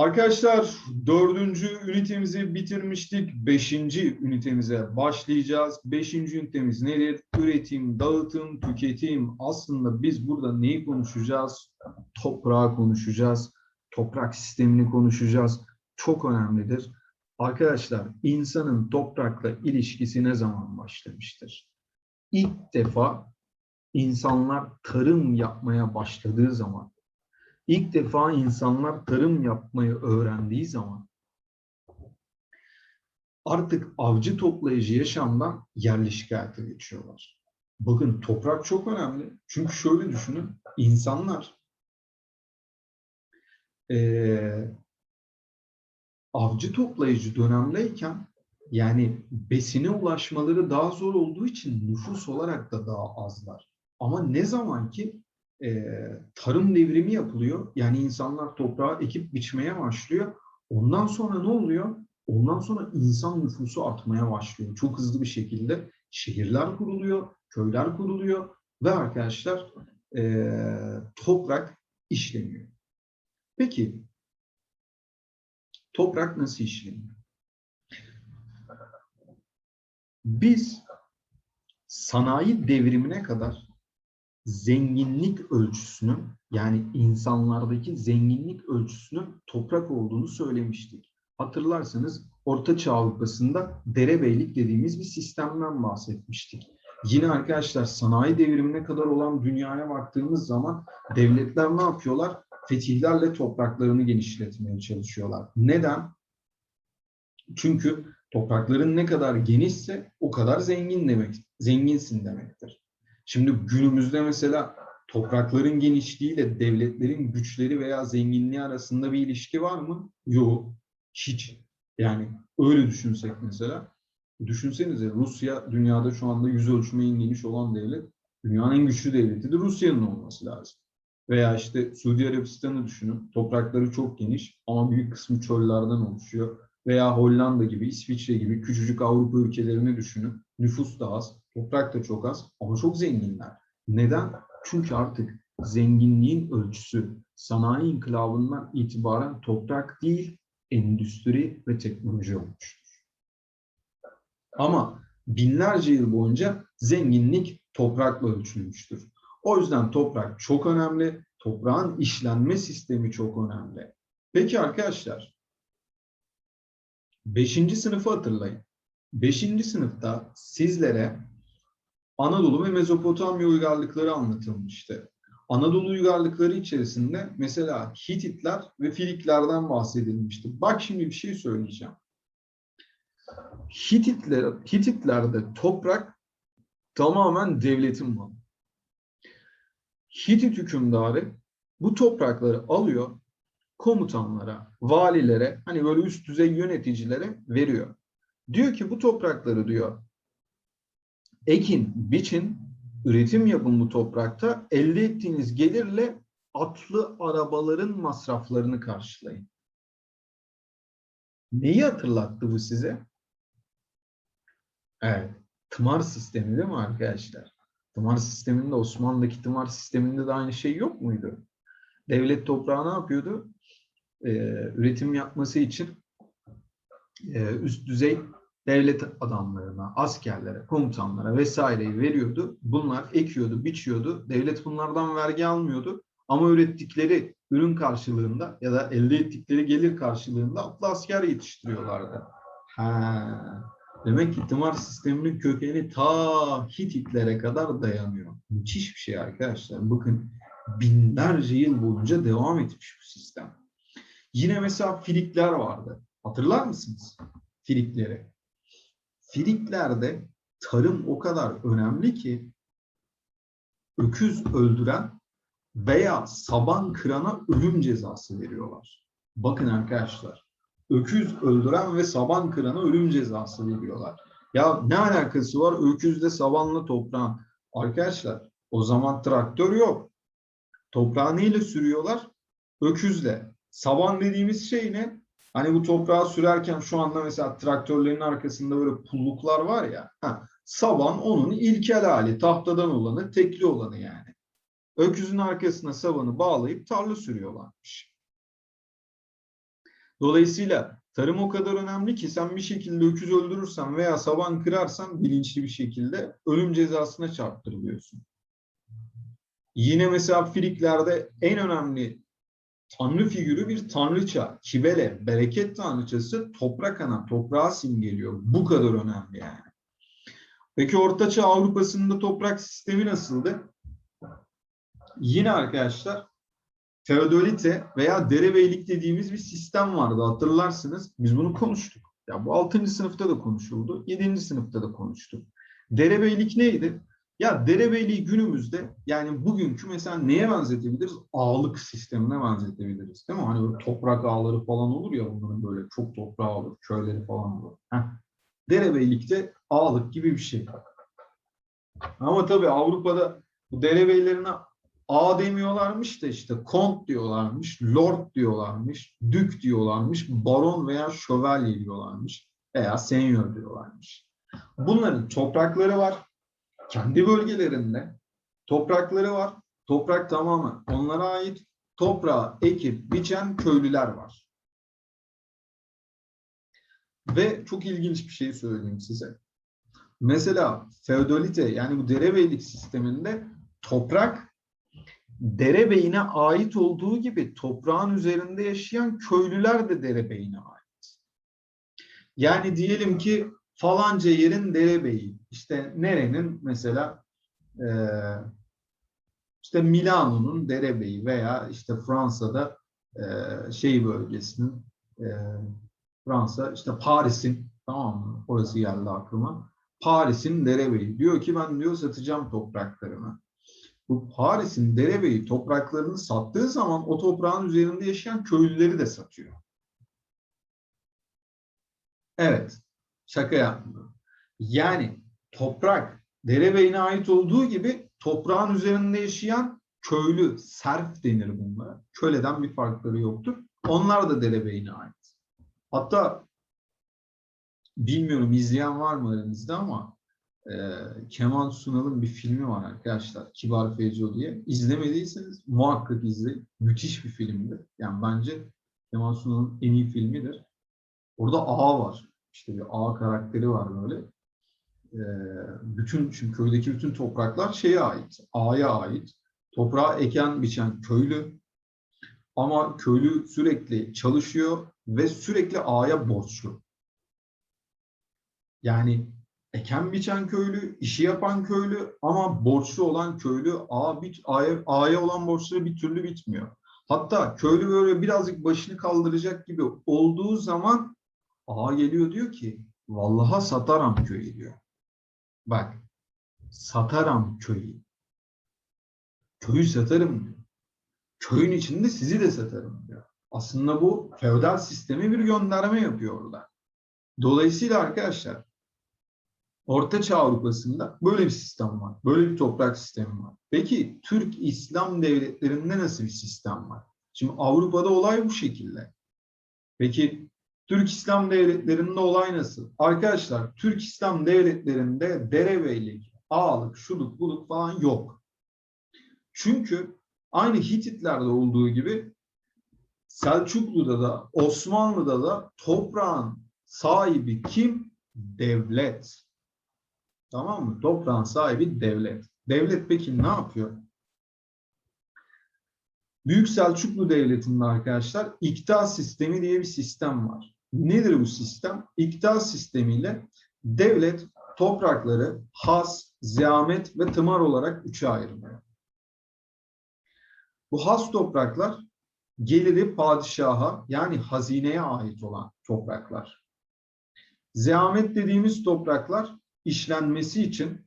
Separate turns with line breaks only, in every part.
Arkadaşlar dördüncü ünitemizi bitirmiştik. Beşinci ünitemize başlayacağız. Beşinci ünitemiz nedir? Üretim, dağıtım, tüketim. Aslında biz burada neyi konuşacağız? Toprağı konuşacağız. Toprak sistemini konuşacağız. Çok önemlidir. Arkadaşlar insanın toprakla ilişkisi ne zaman başlamıştır? İlk defa insanlar tarım yapmaya başladığı zaman İlk defa insanlar tarım yapmayı öğrendiği zaman artık avcı toplayıcı yaşamdan yerleşik hayata geçiyorlar. Bakın toprak çok önemli. Çünkü şöyle düşünün. insanlar eee, avcı toplayıcı dönemdeyken yani besine ulaşmaları daha zor olduğu için nüfus olarak da daha azlar. Ama ne zaman ki e, tarım devrimi yapılıyor. Yani insanlar toprağı ekip biçmeye başlıyor. Ondan sonra ne oluyor? Ondan sonra insan nüfusu artmaya başlıyor. Çok hızlı bir şekilde şehirler kuruluyor, köyler kuruluyor ve arkadaşlar e, toprak işleniyor. Peki toprak nasıl işleniyor? Biz sanayi devrimine kadar zenginlik ölçüsünün yani insanlardaki zenginlik zenginlik toprak olduğunu söylemiştik. Hatırlarsanız Orta Çağ Avrupa'sında derebeylik dediğimiz bir sistemden bahsetmiştik. Yine arkadaşlar sanayi devrimine kadar olan dünyaya baktığımız zaman devletler ne yapıyorlar? Fetihlerle topraklarını genişletmeye çalışıyorlar. Neden? Çünkü toprakların ne kadar genişse o kadar zengin demek, zenginsin demektir. Şimdi günümüzde mesela toprakların genişliğiyle devletlerin güçleri veya zenginliği arasında bir ilişki var mı? Yok. Hiç. Yani öyle düşünsek mesela. Düşünsenize Rusya dünyada şu anda yüz ölçümü en geniş olan devlet. Dünyanın en güçlü devletidir. Rusya'nın olması lazım. Veya işte Suudi Arabistan'ı düşünün. Toprakları çok geniş ama büyük kısmı çöllerden oluşuyor. Veya Hollanda gibi, İsviçre gibi küçücük Avrupa ülkelerini düşünün. Nüfus da az, toprak da çok az ama çok zenginler. Neden? Çünkü artık zenginliğin ölçüsü sanayi inkılabından itibaren toprak değil, endüstri ve teknoloji olmuştur. Ama binlerce yıl boyunca zenginlik toprakla ölçülmüştür. O yüzden toprak çok önemli. Toprağın işlenme sistemi çok önemli. Peki arkadaşlar, beşinci sınıfı hatırlayın. Beşinci sınıfta sizlere Anadolu ve Mezopotamya uygarlıkları anlatılmıştı. Anadolu uygarlıkları içerisinde mesela Hititler ve Filiklerden bahsedilmişti. Bak şimdi bir şey söyleyeceğim. Hititler, Hititlerde toprak tamamen devletin malı. Hitit hükümdarı bu toprakları alıyor, komutanlara, valilere, hani böyle üst düzey yöneticilere veriyor. Diyor ki bu toprakları diyor ekin, biçin, üretim yapın bu toprakta. Elde ettiğiniz gelirle atlı arabaların masraflarını karşılayın. Neyi hatırlattı bu size? Evet, tımar sistemi değil mi arkadaşlar? Tımar sisteminde Osmanlı'daki tımar sisteminde de aynı şey yok muydu? Devlet toprağı ne yapıyordu? Ee, üretim yapması için e, üst düzey devlet adamlarına, askerlere, komutanlara vesaireyi veriyordu. Bunlar ekiyordu, biçiyordu. Devlet bunlardan vergi almıyordu. Ama ürettikleri ürün karşılığında ya da elde ettikleri gelir karşılığında atlı asker yetiştiriyorlardı. Ha. Demek ki tımar sisteminin kökeni ta Hititlere kadar dayanıyor. Müthiş bir şey arkadaşlar. Bakın binlerce yıl boyunca devam etmiş bu sistem. Yine mesela Filikler vardı. Hatırlar mısınız? Filikleri. Filiklerde tarım o kadar önemli ki öküz öldüren veya saban kırana ölüm cezası veriyorlar. Bakın arkadaşlar, öküz öldüren ve saban kırana ölüm cezası veriyorlar. Ya ne alakası var öküzle sabanla toprağın? Arkadaşlar o zaman traktör yok. Toprağı neyle sürüyorlar? Öküzle. Saban dediğimiz şey ne? Hani bu toprağı sürerken şu anda mesela traktörlerin arkasında böyle pulluklar var ya. Ha, saban onun ilkel hali. Tahtadan olanı, tekli olanı yani. Öküzün arkasına sabanı bağlayıp tarla sürüyorlarmış. Dolayısıyla tarım o kadar önemli ki sen bir şekilde öküz öldürürsen veya saban kırarsan bilinçli bir şekilde ölüm cezasına çarptırılıyorsun. Yine mesela Friklerde en önemli tanrı figürü bir tanrıça. Kibele, bereket tanrıçası toprak ana, toprağa simgeliyor. Bu kadar önemli yani. Peki Ortaçağ Avrupa'sında toprak sistemi nasıldı? Yine arkadaşlar feodalite veya derebeylik dediğimiz bir sistem vardı hatırlarsınız. Biz bunu konuştuk. Ya bu 6. sınıfta da konuşuldu. 7. sınıfta da konuştuk. Derebeylik neydi? Ya derebeyliği günümüzde yani bugünkü mesela neye benzetebiliriz? Ağalık sistemine benzetebiliriz. Değil mi? Hani böyle toprak ağları falan olur ya bunların böyle çok toprağı olur, köyleri falan olur. Heh. Derebeylikte ağalık gibi bir şey. Ama tabii Avrupa'da bu derebeylerine A demiyorlarmış da işte kont diyorlarmış, lord diyorlarmış, dük diyorlarmış, baron veya şövalye diyorlarmış veya senior diyorlarmış. Bunların toprakları var. Kendi bölgelerinde toprakları var. Toprak tamamen onlara ait. Toprağı ekip biçen köylüler var. Ve çok ilginç bir şey söyleyeyim size. Mesela feodalite yani bu derebeylik sisteminde toprak derebeyine ait olduğu gibi toprağın üzerinde yaşayan köylüler de derebeyine ait. Yani diyelim ki falanca yerin derebeyi işte nerenin mesela e, işte Milano'nun derebeyi veya işte Fransa'da e, şey bölgesinin e, Fransa işte Paris'in tamam mı? Orası geldi aklıma. Paris'in derebeyi. Diyor ki ben diyor satacağım topraklarımı. Bu Paris'in derebeyi topraklarını sattığı zaman o toprağın üzerinde yaşayan köylüleri de satıyor. Evet. Şaka yapmıyorum. Yani toprak derebeyine ait olduğu gibi toprağın üzerinde yaşayan köylü, serf denir bunlara. Köleden bir farkları yoktur. Onlar da derebeyine ait. Hatta bilmiyorum izleyen var mı aranızda ama e, Kemal Sunal'ın bir filmi var arkadaşlar. Kibar Feyzo diye. İzlemediyseniz muhakkak izleyin. Müthiş bir filmdir. Yani bence Kemal Sunal'ın en iyi filmidir. Orada ağa var. İşte bir ağa karakteri var böyle. E, bütün çünkü köydeki bütün topraklar şeye ait. Ağaya ait. Toprağa eken biçen köylü. Ama köylü sürekli çalışıyor ve sürekli ağaya borçlu. Yani eken biçen köylü, işi yapan köylü ama borçlu olan köylü ağa, bit, ağaya olan borçları bir türlü bitmiyor. Hatta köylü böyle birazcık başını kaldıracak gibi olduğu zaman ağa geliyor diyor ki vallaha sataram köyü diyor. Bak sataram köyü. Köyü satarım diyor. Köyün içinde sizi de satarım diyor. Aslında bu feodal sistemi bir gönderme yapıyor orada. Dolayısıyla arkadaşlar Orta Çağ Avrupa'sında böyle bir sistem var. Böyle bir toprak sistemi var. Peki Türk İslam devletlerinde nasıl bir sistem var? Şimdi Avrupa'da olay bu şekilde. Peki Türk İslam devletlerinde olay nasıl? Arkadaşlar Türk İslam devletlerinde derebeylik, ağalık, şuluk, buluk falan yok. Çünkü aynı Hititlerde olduğu gibi Selçuklu'da da Osmanlı'da da toprağın sahibi kim? Devlet. Tamam mı? Toprağın sahibi devlet. Devlet peki ne yapıyor? Büyük Selçuklu Devleti'nde arkadaşlar iktidar sistemi diye bir sistem var. Nedir bu sistem? İktidar sistemiyle devlet toprakları has, ziyamet ve tımar olarak üçe ayırıyor. Bu has topraklar geliri padişaha yani hazineye ait olan topraklar. Ziyamet dediğimiz topraklar işlenmesi için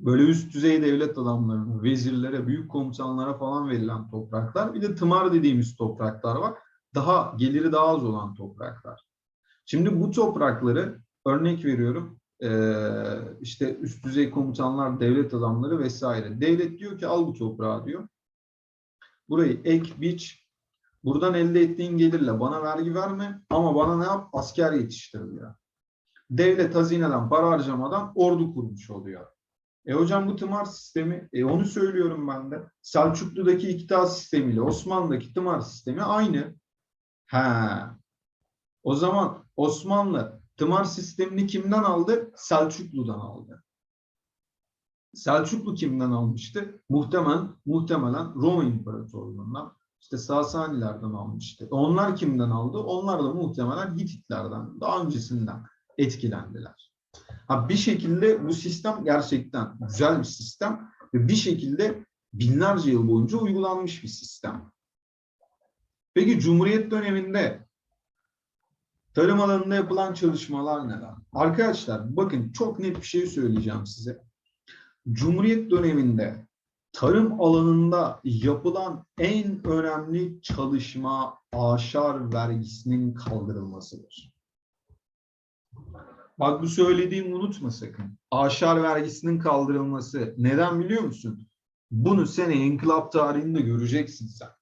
böyle üst düzey devlet adamlarına, vezirlere, büyük komutanlara falan verilen topraklar. Bir de tımar dediğimiz topraklar var. Daha geliri daha az olan topraklar. Şimdi bu toprakları örnek veriyorum işte üst düzey komutanlar, devlet adamları vesaire. Devlet diyor ki al bu toprağı diyor. Burayı ek, biç, buradan elde ettiğin gelirle bana vergi verme ama bana ne yap? Asker yetiştir diyor devlet hazineden para harcamadan ordu kurmuş oluyor. E hocam bu tımar sistemi, e onu söylüyorum ben de. Selçuklu'daki iktidar sistemiyle Osmanlı'daki tımar sistemi aynı. Ha. O zaman Osmanlı tımar sistemini kimden aldı? Selçuklu'dan aldı. Selçuklu kimden almıştı? Muhtemelen, muhtemelen Roma İmparatorluğu'ndan, işte Sasanilerden almıştı. Onlar kimden aldı? Onlar da muhtemelen Hititlerden, daha öncesinden etkilendiler. Ha, bir şekilde bu sistem gerçekten güzel bir sistem ve bir şekilde binlerce yıl boyunca uygulanmış bir sistem. Peki Cumhuriyet döneminde tarım alanında yapılan çalışmalar neler? Arkadaşlar bakın çok net bir şey söyleyeceğim size. Cumhuriyet döneminde tarım alanında yapılan en önemli çalışma aşar vergisinin kaldırılmasıdır. Bak bu söylediğimi unutma sakın. Aşar vergisinin kaldırılması. Neden biliyor musun? Bunu sene inkılap tarihinde göreceksin sen.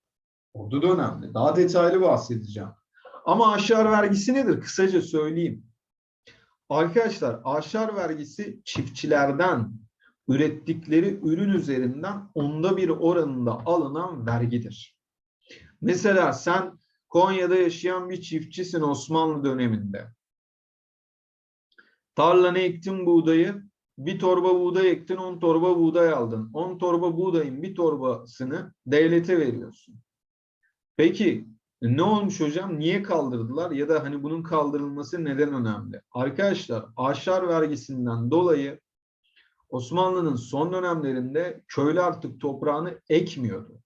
O da önemli. Daha detaylı bahsedeceğim. Ama aşar vergisi nedir? Kısaca söyleyeyim. Arkadaşlar aşar vergisi çiftçilerden ürettikleri ürün üzerinden onda bir oranında alınan vergidir. Mesela sen Konya'da yaşayan bir çiftçisin Osmanlı döneminde. Tarlana ektin buğdayı, bir torba buğday ektin, on torba buğday aldın. On torba buğdayın bir torbasını devlete veriyorsun. Peki ne olmuş hocam? Niye kaldırdılar? Ya da hani bunun kaldırılması neden önemli? Arkadaşlar aşar vergisinden dolayı Osmanlı'nın son dönemlerinde köylü artık toprağını ekmiyordu.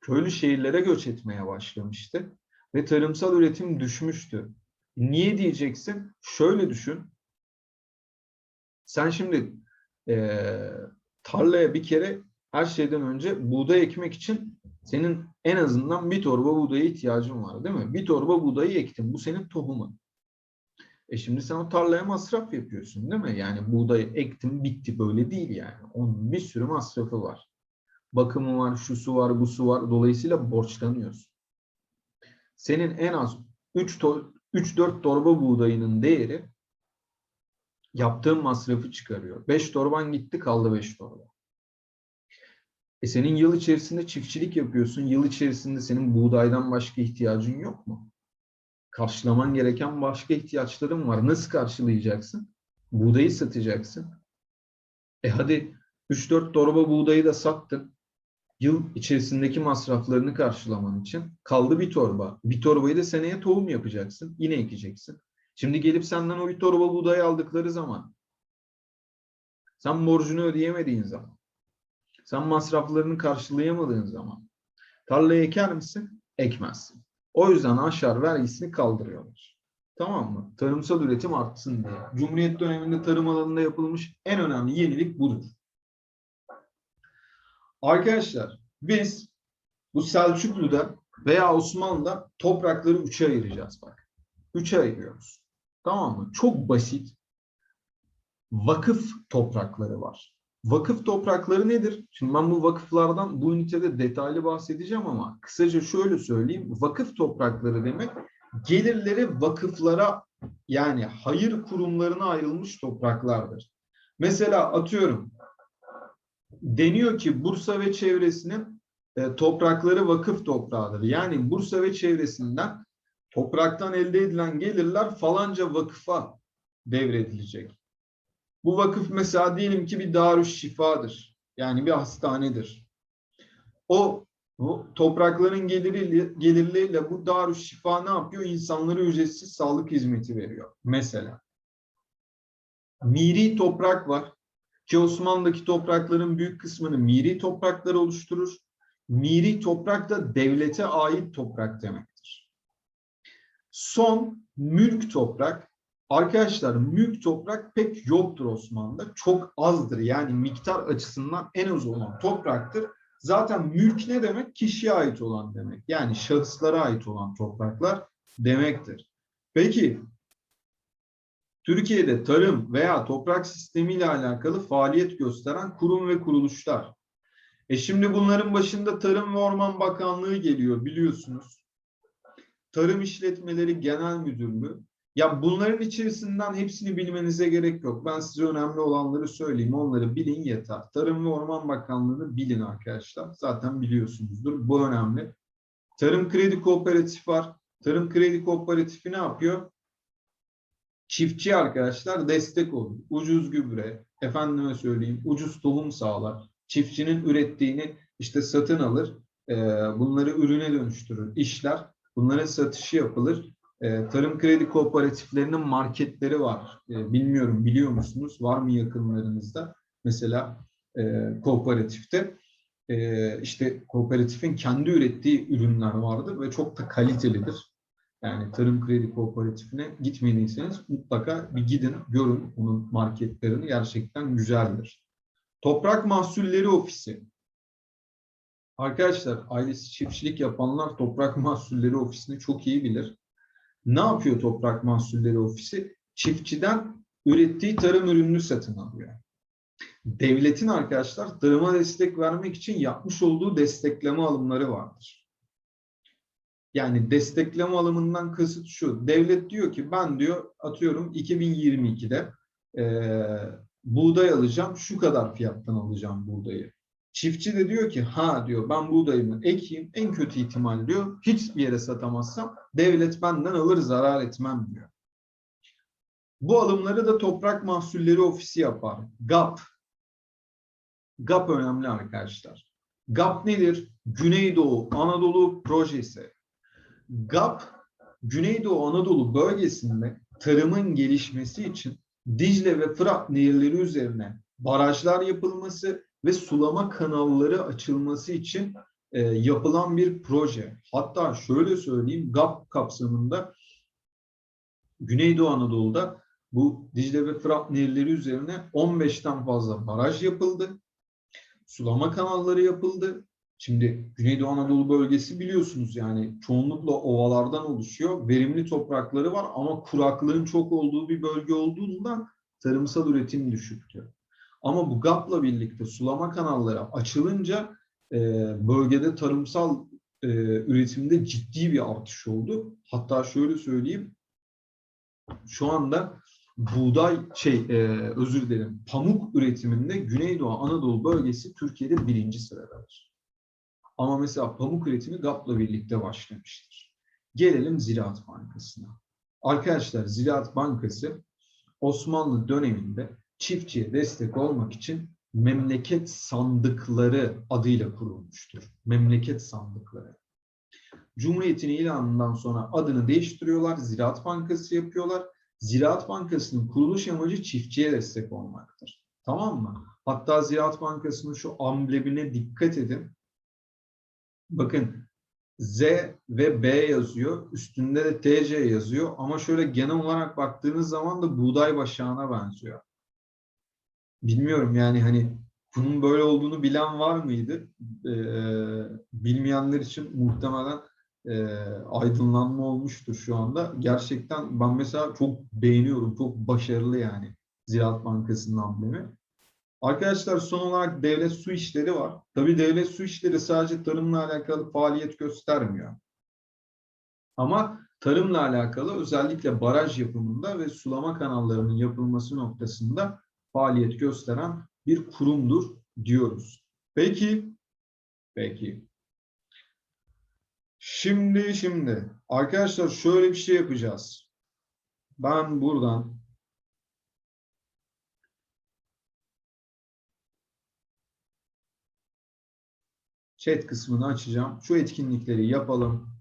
Köylü şehirlere göç etmeye başlamıştı ve tarımsal üretim düşmüştü. Niye diyeceksin? Şöyle düşün. Sen şimdi e, tarlaya bir kere her şeyden önce buğday ekmek için senin en azından bir torba buğdaya ihtiyacın var değil mi? Bir torba buğdayı ektin. Bu senin tohumun. E şimdi sen o tarlaya masraf yapıyorsun değil mi? Yani buğdayı ektim bitti böyle değil yani. Onun bir sürü masrafı var. Bakımı var, şusu var, busu var. Dolayısıyla borçlanıyorsun. Senin en az 3-4 torba buğdayının değeri yaptığın masrafı çıkarıyor. 5 torban gitti kaldı 5 torba. E senin yıl içerisinde çiftçilik yapıyorsun. Yıl içerisinde senin buğdaydan başka ihtiyacın yok mu? Karşılaman gereken başka ihtiyaçların var. Nasıl karşılayacaksın? Buğdayı satacaksın. E hadi 3-4 torba buğdayı da sattın. Yıl içerisindeki masraflarını karşılaman için kaldı bir torba. Bir torbayı da seneye tohum yapacaksın. Yine ekeceksin. Şimdi gelip senden o bir torba buğdayı aldıkları zaman sen borcunu ödeyemediğin zaman sen masraflarını karşılayamadığın zaman tarlayı eker misin? Ekmezsin. O yüzden aşar vergisini kaldırıyorlar. Tamam mı? Tarımsal üretim artsın diye. Cumhuriyet döneminde tarım alanında yapılmış en önemli yenilik budur. Arkadaşlar biz bu Selçuklu'da veya Osmanlı'da toprakları üçe ayıracağız bak. Üçe ayırıyoruz. Tamam mı? Çok basit. Vakıf toprakları var. Vakıf toprakları nedir? Şimdi ben bu vakıflardan bu ünitede detaylı bahsedeceğim ama kısaca şöyle söyleyeyim. Vakıf toprakları demek gelirleri vakıflara yani hayır kurumlarına ayrılmış topraklardır. Mesela atıyorum deniyor ki Bursa ve çevresinin e, toprakları vakıf toprağıdır. Yani Bursa ve çevresinden topraktan elde edilen gelirler falanca vakıfa devredilecek. Bu vakıf mesela diyelim ki bir darüşşifadır. Yani bir hastanedir. O bu toprakların geliriyle, gelirleriyle bu darüşşifa ne yapıyor? İnsanlara ücretsiz sağlık hizmeti veriyor. Mesela. Miri toprak var. Ki Osmanlı'daki toprakların büyük kısmını miri topraklar oluşturur. Miri toprak da devlete ait toprak demektir. Son mülk toprak. Arkadaşlar mülk toprak pek yoktur Osmanlı'da. Çok azdır. Yani miktar açısından en az olan topraktır. Zaten mülk ne demek? Kişiye ait olan demek. Yani şahıslara ait olan topraklar demektir. Peki Türkiye'de tarım veya toprak sistemiyle alakalı faaliyet gösteren kurum ve kuruluşlar. E şimdi bunların başında Tarım ve Orman Bakanlığı geliyor biliyorsunuz. Tarım İşletmeleri Genel Müdürlüğü. Ya bunların içerisinden hepsini bilmenize gerek yok. Ben size önemli olanları söyleyeyim. Onları bilin yeter. Tarım ve Orman Bakanlığı'nı bilin arkadaşlar. Zaten biliyorsunuzdur. Bu önemli. Tarım Kredi Kooperatifi var. Tarım Kredi Kooperatifi ne yapıyor? Çiftçi arkadaşlar destek olur. Ucuz gübre, efendime söyleyeyim ucuz tohum sağlar. Çiftçinin ürettiğini işte satın alır. Ee, bunları ürüne dönüştürür, işler. Bunların satışı yapılır. Ee, Tarım Kredi Kooperatiflerinin marketleri var. Ee, bilmiyorum biliyor musunuz? Var mı yakınlarınızda? Mesela e, kooperatifte e, işte kooperatifin kendi ürettiği ürünler vardır ve çok da kalitelidir. Yani Tarım Kredi Kooperatifine gitmediyseniz mutlaka bir gidin, görün onun marketlerini gerçekten güzeldir. Toprak Mahsulleri Ofisi. Arkadaşlar ailesi çiftçilik yapanlar Toprak Mahsulleri Ofisi'ni çok iyi bilir. Ne yapıyor Toprak Mahsulleri Ofisi? Çiftçiden ürettiği tarım ürününü satın alıyor. Devletin arkadaşlar tarıma destek vermek için yapmış olduğu destekleme alımları vardır. Yani destekleme alımından kasıt şu. Devlet diyor ki ben diyor atıyorum 2022'de eee buğday alacağım şu kadar fiyattan alacağım buğdayı. Çiftçi de diyor ki ha diyor ben buğdayımı ekeyim en kötü ihtimal diyor hiçbir yere satamazsam devlet benden alır zarar etmem diyor. Bu alımları da Toprak Mahsulleri Ofisi yapar. GAP. GAP önemli arkadaşlar. GAP nedir? Güneydoğu Anadolu Projesi. GAP, Güneydoğu Anadolu bölgesinde tarımın gelişmesi için Dicle ve Fırat nehirleri üzerine barajlar yapılması ve sulama kanalları açılması için e, yapılan bir proje. Hatta şöyle söyleyeyim, GAP kapsamında Güneydoğu Anadolu'da bu Dicle ve Fırat nehirleri üzerine 15'ten fazla baraj yapıldı. Sulama kanalları yapıldı. Şimdi Güneydoğu Anadolu bölgesi biliyorsunuz yani çoğunlukla ovalardan oluşuyor. Verimli toprakları var ama kuraklığın çok olduğu bir bölge olduğundan tarımsal üretim düşüktü. Ama bu GAP'la birlikte sulama kanalları açılınca e, bölgede tarımsal e, üretimde ciddi bir artış oldu. Hatta şöyle söyleyeyim, şu anda buğday şey e, özür dilerim pamuk üretiminde Güneydoğu Anadolu bölgesi Türkiye'de birinci sıradadır. Ama mesela pamuk üretimi GAP'la birlikte başlamıştır. Gelelim Ziraat Bankası'na. Arkadaşlar Ziraat Bankası Osmanlı döneminde çiftçiye destek olmak için memleket sandıkları adıyla kurulmuştur. Memleket sandıkları. Cumhuriyet'in ilanından sonra adını değiştiriyorlar, Ziraat Bankası yapıyorlar. Ziraat Bankası'nın kuruluş amacı çiftçiye destek olmaktır. Tamam mı? Hatta Ziraat Bankası'nın şu amblemine dikkat edin. Bakın Z ve B yazıyor. Üstünde de TC yazıyor. Ama şöyle genel olarak baktığınız zaman da buğday başağına benziyor. Bilmiyorum yani hani bunun böyle olduğunu bilen var mıydı? Ee, bilmeyenler için muhtemelen e, aydınlanma olmuştur şu anda. Gerçekten ben mesela çok beğeniyorum. Çok başarılı yani Ziraat Bankası'nın amblemi. Arkadaşlar son olarak devlet su işleri var. Tabii devlet su işleri sadece tarımla alakalı faaliyet göstermiyor. Ama tarımla alakalı özellikle baraj yapımında ve sulama kanallarının yapılması noktasında faaliyet gösteren bir kurumdur diyoruz. Peki, peki. Şimdi, şimdi arkadaşlar şöyle bir şey yapacağız. Ben buradan chat kısmını açacağım. Şu etkinlikleri yapalım.